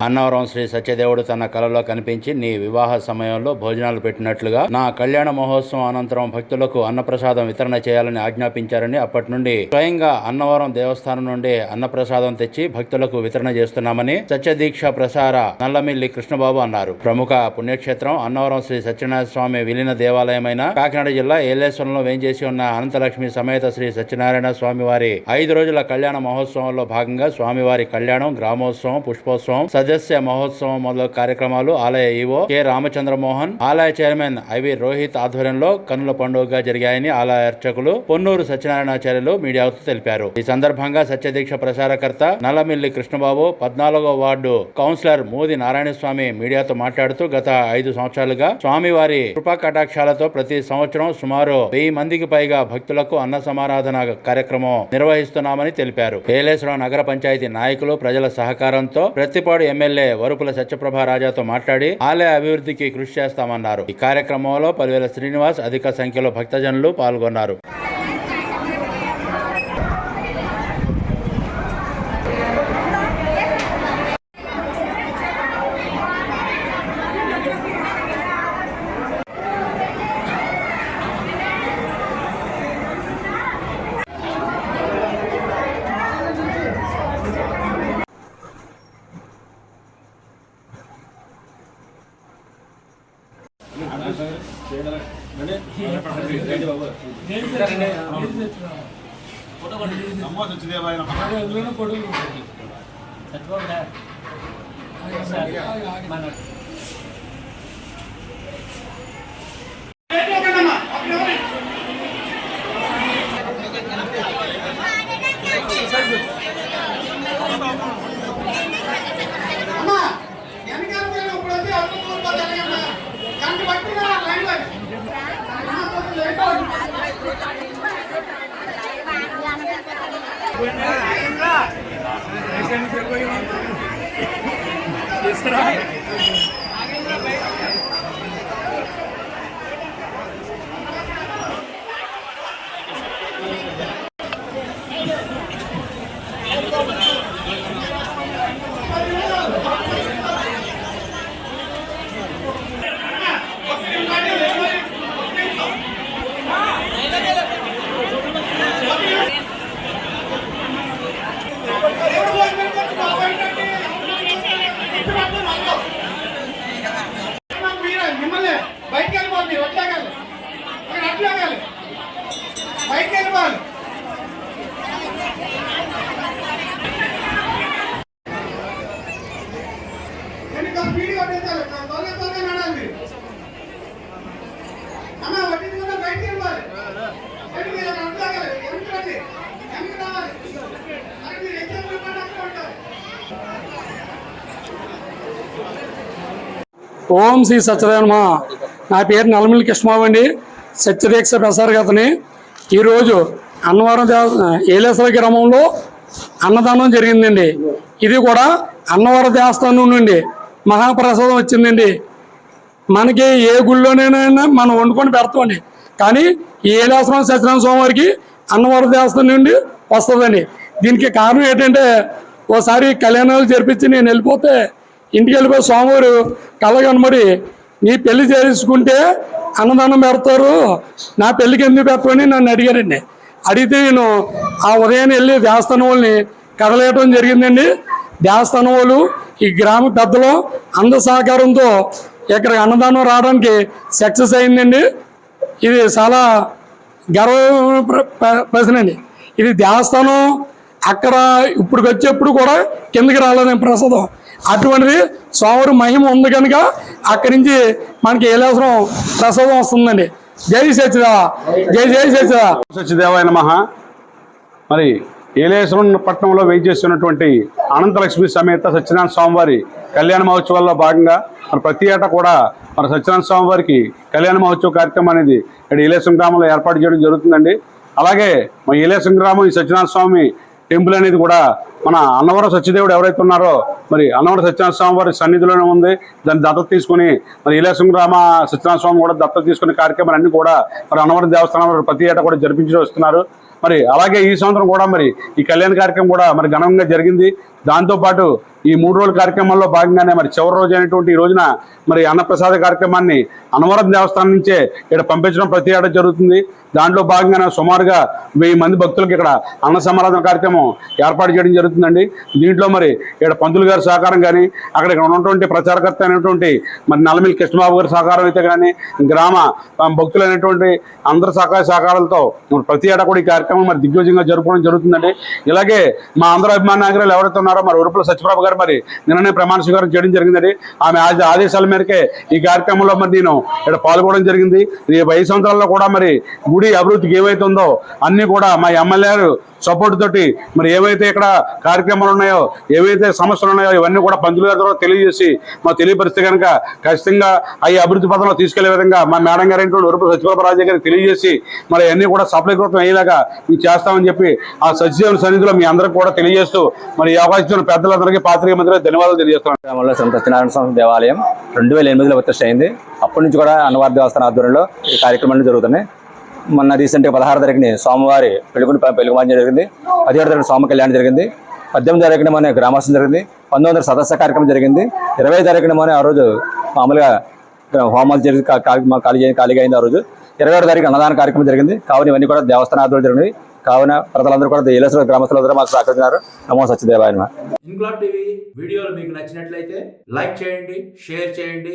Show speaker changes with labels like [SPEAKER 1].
[SPEAKER 1] అన్నవరం శ్రీ సత్యదేవుడు తన కలలో కనిపించి నీ వివాహ సమయంలో భోజనాలు పెట్టినట్లుగా నా కళ్యాణ మహోత్సవం అనంతరం భక్తులకు అన్నప్రసాదం వితరణ చేయాలని ఆజ్ఞాపించారని అప్పటి నుండి స్వయంగా అన్నవరం దేవస్థానం నుండి అన్నప్రసాదం తెచ్చి భక్తులకు వితరణ చేస్తున్నామని సత్యదీక్ష ప్రసార నల్లమిల్లి కృష్ణబాబు అన్నారు. ప్రముఖ పుణ్యక్షేత్రం అన్నవరం శ్రీ సత్యనారాయణ స్వామి విలీన దేవాలయమైన కాకినాడ జిల్లా ఏలేశ్వరంలో వేంచేసి ఉన్న అనంతలక్ష్మి సమేత శ్రీ సత్యనారాయణ స్వామి వారి ఐదు రోజుల కళ్యాణ మహోత్సవంలో భాగంగా స్వామివారి కళ్యాణం గ్రామోత్సవం పుష్పోత్సవం సదస్య మహోత్సవం మొదలగు కార్యక్రమాలు ఆలయ ఈవో కె. రామచంద్రమోహన్ ఆలయ చైర్మన్ ఐవి రోహిత్ ఆధ్వర్యంలో కనుల పండుగగా జరిగాయని ఆలయ అర్చకులు పొన్నూరు సత్యనారాయణాచార్యులు మీడియాకు తెలిపారు. ఈ సందర్భంగా సత్యదీక్ష ప్రసారకర్త నల్లమిల్లి కృష్ణబాబు పద్నాలుగో వార్డు కౌన్సిలర్ మోది నారాయణస్వామి మీడియాతో మాట్లాడుతూ గత ఐదు సంవత్సరాలుగా స్వామివారి కృపా కటాక్షాలతో ప్రతి సంవత్సరం సుమారు వెయ్యి మందికి పైగా భక్తులకు అన్న సమారాధన కార్యక్రమం నిర్వహిస్తున్నామని తెలిపారు. ఏలేశ్వరం నగర పంచాయతీ నాయకులు ప్రజల సహకారంతో ప్రతిపాడు ఎమ్మెల్యే వరుపుల సత్యప్రభ రాజాతో మాట్లాడి ఆలయ అభివృద్ధికి కృషి చేస్తామన్నారు. ఈ కార్యక్రమంలో పలువేల శ్రీనివాస్ అధిక సంఖ్యలో భక్తజనులు పాల్గొన్నారు.
[SPEAKER 2] నమో
[SPEAKER 3] దేవుడు బయటికి వెళ్ళిపోవాలి మీరు అట్లాగాలి అక్కడ అట్లాగాలి బయటికి వెళ్ళిపోవాలి త్వరగా త్వరగా నడాలి మీరు అమ్మ బయటికి వెళ్ళిపోవాలి అక్కడ అట్లాగాలి రండి? రావాలి? అక్కడ మీరు ఎగ్జామ్ అక్కడ ఉంటారు.
[SPEAKER 4] ఓం శ్రీ సత్యదేవనమ నా పేరు నల్లమిల్లి కృష్ణబాబు అండి. సత్యదీక్ష ప్రసారగతని ఈరోజు అన్నవరం దేవ ఏలేశ్వర గ్రామంలో అన్నదానం జరిగిందండి. ఇది కూడా అన్నవరం దేవస్థానం నుండి మహాప్రసాదం వచ్చిందండి. మనకి ఏ గుళ్ళోనైనా మనం వండుకొని పెడతామండి. కానీ ఏలేశ్వరం సత్యనారాయణ స్వామివారికి అన్నవర అన్నవరం దేవస్థానం నుండి వస్తుందండి. దీనికి కారణం ఏంటంటే ఓసారి కళ్యాణాలు జరిపించి నేను వెళ్ళిపోతే ఇంటికి వెళ్ళిపోయి స్వామివారు కళ్ళ కనబడి నీ పెళ్ళి చేసుకుంటే అన్నదానం పెడతారు. నా పెళ్ళికి ఎందుకు పెట్టమని నన్ను అడిగారండి. అడిగితే నేను ఆ ఉదయాన్నే వెళ్ళి దేవస్థానం వాళ్ళని కదలేయటం జరిగిందండి. దేవస్థానం వాళ్ళు ఈ గ్రామ పెద్దలు అంద సహకారంతో ఇక్కడ అన్నదానం రావడానికి సక్సెస్ అయిందండి. ఇది చాలా గర్వ ప్ర- ప్రశ్న అండి. ఇది దేవస్థానం అక్కడ ఇప్పుడు వచ్చేప్పుడు కూడా కిందకి రాలేదండి ప్రసాదం. అటువంటిది సోమవారం మహిమ ఉంది కనుక అక్కడి నుంచి మనకి ఏలవసరం ప్రసాదం వస్తుందండి. జై సచిదేవా జై జై సచిదేవా
[SPEAKER 2] సత్యదేవాయ నమః. మరి ఏలేశ్వరం పట్టణంలో వేయించేస్తున్నటువంటి అనంతలక్ష్మి సమేత సత్యనారాయణ స్వామివారి కళ్యాణ మహోత్సవాల్లో భాగంగా మన ప్రతి ఏటా కూడా మన సత్యనారాయణ స్వామివారికి కళ్యాణ మహోత్సవ కార్యక్రమం అనేది ఇక్కడ ఏలేశ్వరం గ్రామంలో ఏర్పాటు చేయడం జరుగుతుందండి. అలాగే మన ఏలేశ్వరం గ్రామం ఈ సత్యనారాయణ స్వామి టెంపుల్ అనేది కూడా మన అన్నవరం సత్యదేవుడు ఎవరైతే ఉన్నారో మరి అన్నవరం సత్యనారాయణ స్వామి వారి సన్నిధిలోనే ఉంది. దాన్ని దత్తత తీసుకుని మరి ఇలాసం సత్యనారాయణ స్వామి కూడా దత్తత తీసుకునే కార్యక్రమాలన్నీ కూడా మరి అన్నవరం దేవస్థానం వారు ప్రతి ఏటా కూడా జరిపించి వస్తున్నారు. మరి అలాగే ఈ సంవత్సరం కూడా మరి ఈ కళ్యాణ కార్యక్రమం కూడా మరి ఘనంగా జరిగింది. దాంతోపాటు ఈ మూడు రోజుల కార్యక్రమంలో భాగంగానే మరి చివరి రోజు అయినటువంటి ఈ రోజున మరి అన్నప్రసాద కార్యక్రమాన్ని అన్నవరం దేవస్థానం నుంచే ఇక్కడ పంపించడం ప్రతి ఏటా జరుగుతుంది. దాంట్లో భాగంగానే సుమారుగా వెయ్యి మంది భక్తులకు ఇక్కడ అన్న సమారాధన కార్యక్రమం ఏర్పాటు చేయడం జరుగుతుందండి. దీంట్లో మరి ఇక్కడ పంతులు గారి సహకారం కానీ అక్కడ ఇక్కడ ఉన్నటువంటి ప్రచారకర్త అయినటువంటి మరి నల్లమిల్లి కృష్ణబాబు గారి సహకారం అయితే కానీ గ్రామ భక్తులు భక్తులైనటువంటి అందరి సహకార సహకారాలతో ప్రతి ఏటా కూడా ఈ కార్యక్రమం మరి దిగ్విజయంగా జరుపుకోవడం జరుగుతుందండి. ఇలాగే మా ఆంధ్ర అభిమాన నాయకులు ఎవరైతే ఉన్నారో మరి ఉరుపుల సత్యప్రభ గారు మరి నిన్ననే ప్రమాణ స్వీకారం చేయడం జరిగిందండి. ఆమె ఆదేశాల మేరకే ఈ కార్యక్రమంలో మరి నేను ఇక్కడ పాల్గొనడం జరిగింది. ఈ ఐదు సంవత్సరాల్లో కూడా మరి గుడి అభివృద్ధికి ఏమైతుందో అన్ని కూడా మా ఎమ్మెల్యే సపోర్ట్ తోటి మరి ఏవైతే ఇక్కడ కార్యక్రమాలు ఉన్నాయో ఏవైతే సమస్యలు ఉన్నాయో ఇవన్నీ కూడా పంతులు గారి ద్వారా తెలియజేసి మా తెలియపరిస్తే కనుక ఖచ్చితంగా అవి అభివృద్ధి పథంలో తీసుకెళ్ళే విధంగా మా మేడం గారు ఏంటంటే ఉరుపు సత్యబాబు గారికి తెలియజేసి మరి అన్ని కూడా సఫలీకృతం అయ్యేలాగా మేము చేస్తామని చెప్పి ఆ సత్యదేవుని సన్నిధిలో మీ అందరికి కూడా తెలియజేస్తూ మరి అవకాశం పెద్దలందరికీ పాత్రిక మంత్రి ధన్యవాదాలు తెలియజేస్తున్నాను.
[SPEAKER 5] గ్రామంలో సత్యనారాయణ స్వామి దేవాలయం రెండు వేల ఎనిమిదిలో ప్రతిష్ట అయింది. అప్పటి నుంచి కూడా అన్నవారి దేవస్థాన ఆధ్వర్యంలో ఈ కార్యక్రమాలు జరుగుతున్నాయి. మొన్న రీసెంట్గా పదహారు తారీఖుని స్వామివారి పెళ్ళిగుని పెళ్ళిమాన్యం జరిగింది. పదిహేడు తారీఖున స్వామి కళ్యాణం జరిగింది. పద్దెనిమిది తారీఖున మన గ్రామోత్సవం జరిగింది. పంతొమ్మిది వందల సదస్య కార్యక్రమం జరిగింది. ఇరవై తారీఖున మన ఆ రోజు మామూలుగా హోమాలు జరిగి ఖాళీ ఖాళీగా అయింది ఆ రోజు. ఇరవై ఏడు తారీఖు అన్నదాన కార్యక్రమం జరిగింది. కావున ఇవన్నీ కూడా దేవస్థాన ఆధ్వర్యంలో జరిగింది కావున ప్రజలందరూ కూడా ఏలేశ్వర గ్రామస్తులందరూ మాకు సహకరించారు నమో సత్యదేవాయన నమః.
[SPEAKER 1] టీవీ వీడియోలు మీకు నచ్చినట్లయితే లైక్ చేయండి షేర్ చేయండి.